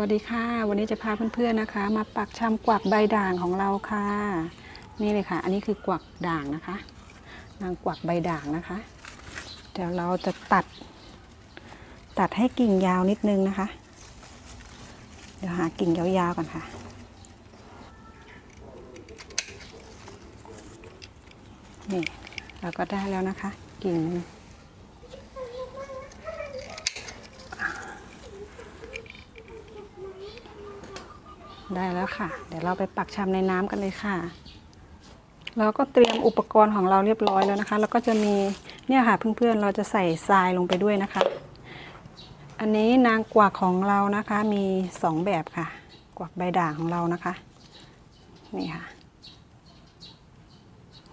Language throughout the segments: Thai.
วัสดีค่ะ วันนี้จะพาเพื่อนๆนะคะ มาปักชำกวักใบด่างของเราค่ะ นี่เลยค่ะ อันนี้คือกวักด่างนะคะนางกวักใบด่างนะคะ เดี๋ยวเราจะตัด ตัดให้กิ่งยาวนิดนึงนะคะ เดี๋ยวหากิ่งยาวๆก่อนค่ะ นี่เราก็ได้แล้วนะคะ กิ่ง ได้แล้วค่ะ เดี๋ยวเราไปปักชำในน้ำกันเลยค่ะ เราก็เตรียมอุปกรณ์ของเราเรียบร้อยแล้วนะคะ แล้วก็จะมีเนี่ยค่ะเพื่อนๆเราจะใส่ทรายลงไปด้วยนะคะ อันนี้นางกวักของเรานะคะมีสองแบบค่ะ กวักใบด่างของเรานะคะนี่ค่ะ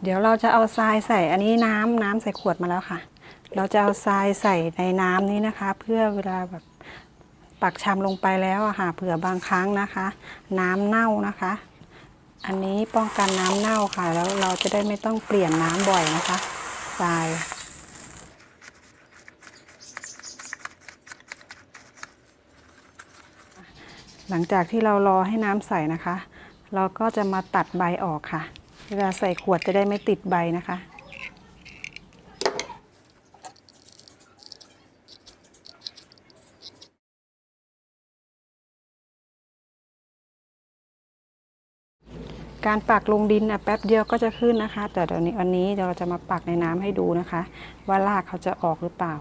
เดี๋ยวเราจะเอาทรายใส่อันนี้น้ำน้ำใส่ขวดมาแล้วค่ะ เราจะเอาทรายใส่ในน้ำนี้นะคะ เพื่อเวลาแบบ ปักชำลงไปแล้วอะค่ะเผื่อบางครั้งนะคะ น้ำเน่านะคะ อันนี้ป้องกันน้ำเน่าค่ะ แล้วเราจะได้ไม่ต้องเปลี่ยนน้ำบ่อยนะคะทรายหลังจากที่เรารอให้น้ำใสนะคะ เราก็จะมาตัดใบออกค่ะ เวลาใส่ขวดจะได้ไม่ติดใบนะคะ การปักลงดินนะแป๊บเดียวก็จะขึ้นนะคะ แต่เดี๋ยวนี้วันนี้เราจะมาปักในน้ำให้ดูนะคะ ว่ารากเขาจะออกหรือเปล่า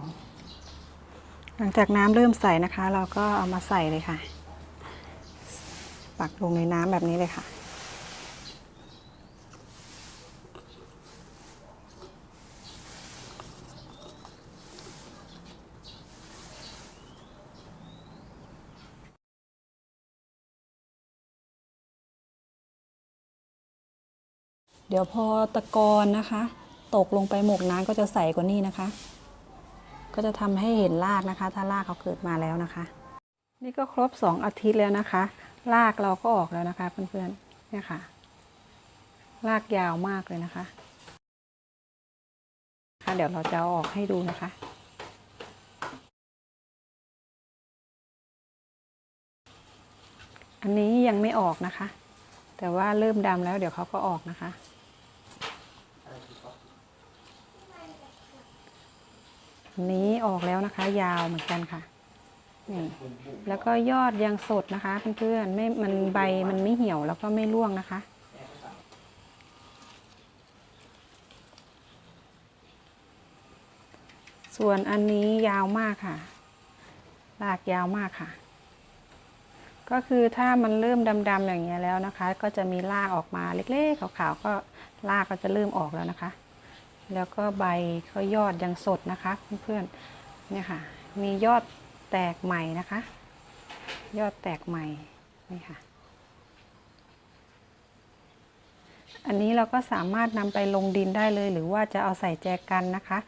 หลังจากน้ำเริ่มใส่นะคะ เราก็เอามาใส่เลยค่ะ ปักลงในน้ำแบบนี้เลยค่ะ เดี๋ยวพอตะกอนนะคะ ตกลงไปหมกน้ำก็จะใสกว่านี้นะคะ ก็จะทำให้เห็นรากนะคะ ถ้ารากเขาเกิดมาแล้วนะคะ นี่ก็ครบสองอาทิตย์แล้วนะคะ รากเราก็ออกแล้วนะคะ เพื่อนๆเนี่ยค่ะ รากยาวมากเลยนะคะค่ะเดี๋ยวเราจะออกให้ดูนะคะ อันนี้ยังไม่ออกนะคะ แต่ว่าเริ่มดำแล้วเดี๋ยวเขาก็ออกนะคะ อั นี้ออกแล้วนะคะ ยาวเหมือนกันค่ะนี่แล้วก็ยอดยังสดนะคะเพื่อนๆไม่มันใบมันไม่เหี่ยวแล้วก็ไม่ร่วงนะคะ ส่วนอันนี้ยาวมากค่ะรากยาวมากค่ะ ก็คือถ้ามันเริ่มดำๆอย่างเงี้ยแล้วนะคะ ก็จะมีรากออกมาเล็กๆขาวๆก็รากก็จะเริ่มออกแล้วนะคะ แล้วก็ใบก็ยอดยังสดนะคะเพื่อนๆเนี่ยค่ะ มียอดแตกใหม่นะคะ ยอดแตกใหม่นี่ค่ะ อันนี้เราก็สามารถนำไปลงดินได้เลย หรือว่าจะเอาใส่แจกันนะคะ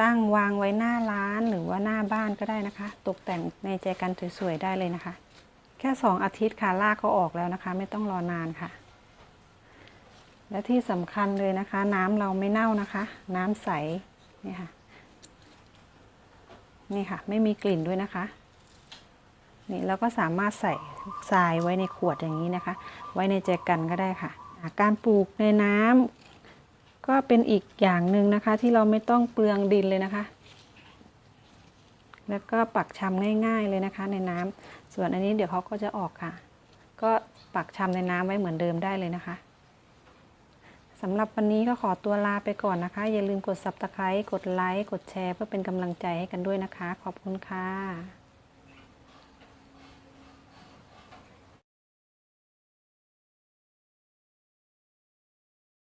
ตั้งวางไว้หน้าร้านหรือว่าหน้าบ้านก็ได้นะคะ ตกแต่งในแจกันสวยๆได้เลยนะคะ แค่สองอาทิตย์ค่ะรากก็ออกแล้วนะคะ ไม่ต้องรอนานค่ะ และที่สำคัญเลยนะคะ น้ำเราไม่เน่านะคะ น้ำใสนี่ค่ะนี่ค่ะ ไม่มีกลิ่นด้วยนะคะ นี่เราก็สามารถใส่ทรายไว้ในขวดอย่างนี้นะคะ ไว้ในแจกันก็ได้ค่ะ การปลูกในน้ำก็เป็นอีกอย่างหนึ่งนะคะ ที่เราไม่ต้องเปลืองดินเลยนะคะ แล้วก็ปักชำง่าย ๆเลยนะคะ ในน้ำส่วนอันนี้เดี๋ยวเขาก็จะออกค่ะ ก็ปักชำในน้ำไว้เหมือนเดิมได้เลยนะคะ สำหรับวันนี้ก็ขอตัวลาไปก่อนนะคะ อย่าลืมกด subscribe กดไลค์กดแชร์ เพื่อเป็นกำลังใจให้กันด้วยนะคะ ขอบคุณค่ะ